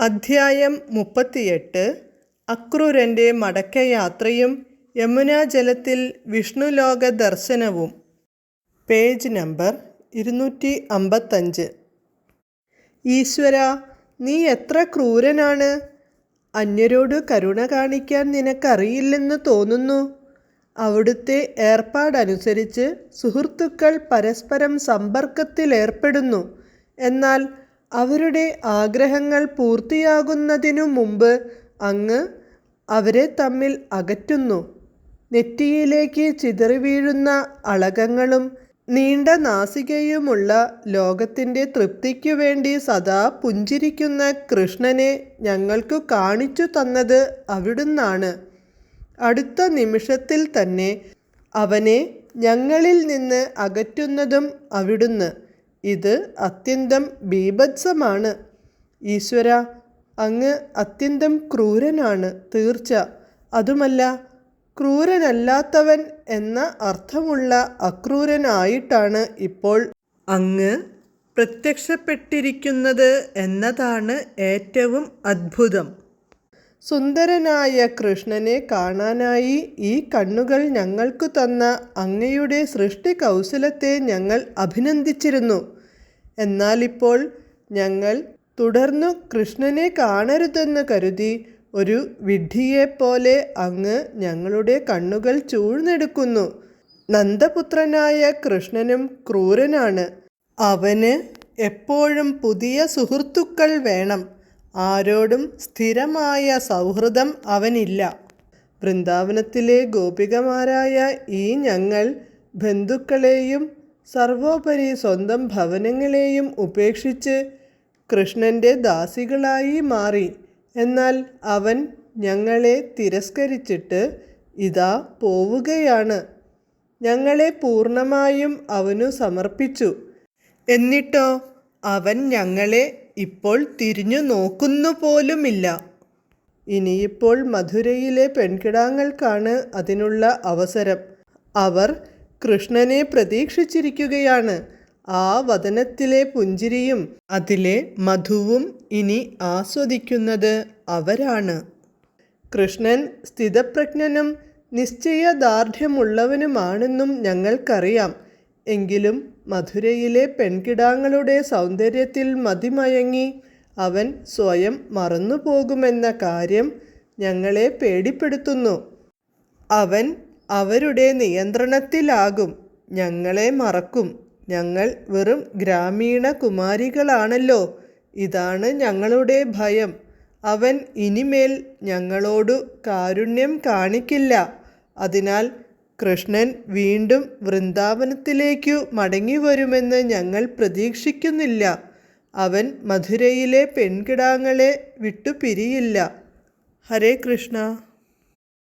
അധ്യായം മുപ്പത്തിയെട്ട്. അക്രൂരന്റെ മടക്കയാത്രയും യമുനാജലത്തിൽ വിഷ്ണുലോക ദർശനവും പേജ് നമ്പർ ഇരുന്നൂറ്റി അമ്പത്തഞ്ച് ഈശ്വര നീ എത്ര ക്രൂരനാണ്? അന്യരോട് കരുണ കാണിക്കാൻ നിനക്കറിയില്ലെന്ന് തോന്നുന്നു. അവിടുത്തെ ഏർപ്പാടനുസരിച്ച് സുഹൃത്തുക്കൾ പരസ്പരം സമ്പർക്കത്തിലേർപ്പെടുന്നു. എന്നാൽ അവരുടെ ആഗ്രഹങ്ങൾ പൂർത്തിയാകുന്നതിനു മുമ്പ് അങ്ങ് അവരെ തമ്മിൽ അകറ്റുന്നു. നെറ്റിയിലേക്ക് ചിതറിവീഴുന്ന അളകങ്ങളും നീണ്ട നാസികയുമുള്ള ലോകത്തിന്റെ തൃപ്തിക്കു വേണ്ടി സദാ പുഞ്ചിരിക്കുന്ന കൃഷ്ണനെ ഞങ്ങൾക്കു കാണിച്ചു തന്നത് അവിടുന്നാണ്. അടുത്ത നിമിഷത്തിൽ തന്നെ അവനെ ഞങ്ങളിൽ നിന്ന് അകറ്റുന്നതും അവിടുന്ന്. ഇത് അത്യന്തം ബീഭത്സമാണ്. ഈശ്വര അങ്ങ് അത്യന്തം ക്രൂരനാണ് തീർച്ച. അതുമല്ല ക്രൂരനല്ലാത്തവൻ എന്ന അർത്ഥമുള്ള അക്രൂരനായിട്ടാണ് ഇപ്പോൾ അങ്ങ് പ്രത്യക്ഷപ്പെട്ടിരിക്കുന്നത് എന്നതാണ് ഏറ്റവും അദ്ഭുതം സുന്ദരനായ കൃഷ്ണനെ കാണാനായി ഈ കണ്ണുകൾ ഞങ്ങൾക്കു തന്ന അങ്ങയുടെ സൃഷ്ടി കൗശലത്തെ ഞങ്ങൾ അഭിനന്ദിച്ചിരുന്നു. എന്നാലിപ്പോൾ ഞങ്ങൾ തുടർന്നു കൃഷ്ണനെ കാണരുതെന്ന് കരുതി ഒരു വിഡ്ഢിയെപ്പോലെ അങ്ങ് ഞങ്ങളുടെ കണ്ണുകൾ ചൂഴ്ന്നെടുക്കുന്നു. നന്ദപുത്രനായ കൃഷ്ണനും ക്രൂരനാണ്. അവന് എപ്പോഴും പുതിയ സുഹൃത്തുക്കൾ വേണം. ആരോടും സ്ഥിരമായ സൗഹൃദം അവനില്ല. വൃന്ദാവനത്തിലെ ഗോപികമാരായ ഈ ഞങ്ങൾ ബന്ധുക്കളെയും സർവോപരി സ്വന്തം ഭവനങ്ങളെയും ഉപേക്ഷിച്ച് കൃഷ്ണന്റെ ദാസികളായി മാറി. എന്നാൽ അവൻ ഞങ്ങളെ തിരസ്കരിച്ചിട്ട് ഇതാ പോവുകയാണ്. ഞങ്ങളെ പൂർണമായും അവനു സമർപ്പിച്ചു. എന്നിട്ടോ അവൻ ഞങ്ങളെ ഇപ്പോൾ തിരിഞ്ഞു നോക്കുന്നു പോലുമില്ല ഇനിയിപ്പോൾ മധുരയിലെ പെൺകിടാങ്ങൾക്കാണ് അതിനുള്ള അവസരം. അവർ കൃഷ്ണനെ പ്രതീക്ഷിച്ചിരിക്കുകയാണ്. ആ വതനത്തിലെ പുഞ്ചിരിയും അതിലെ മധുവും ഇനി ആസ്വദിക്കുന്നത് അവരാണ്. കൃഷ്ണൻ സ്ഥിതപ്രജ്ഞനും നിശ്ചയദാർഢ്യമുള്ളവനുമാണെന്നും ഞങ്ങൾക്കറിയാം. എങ്കിലും മധുരയിലെ പെൺകിടാങ്ങളുടെ സൗന്ദര്യത്തിൽ മതിമയങ്ങി അവൻ സ്വയം മറന്നുപോകുമെന്ന കാര്യം ഞങ്ങളെ പേടിപ്പെടുത്തുന്നു. അവൻ അവരുടെ നിയന്ത്രണത്തിലാകും. ഞങ്ങളെ മറക്കും. ഞങ്ങൾ വെറും ഗ്രാമീണ കുമാരികളാണല്ലോ. ഇതാണ് ഞങ്ങളുടെ ഭയം. അവൻ ഇനിമേൽ ഞങ്ങളോടു കാരുണ്യം കാണിക്കില്ല. അതിനാൽ കൃഷ്ണൻ വീണ്ടും വൃന്ദാവനത്തിലേക്കു മടങ്ങിവരുമെന്ന് ഞങ്ങൾ പ്രതീക്ഷിക്കുന്നില്ല. അവൻ മധുരയിലെ പെൺകിടാങ്ങളെ വിട്ടുപിരിയില്ല. ഹരേ കൃഷ്ണ.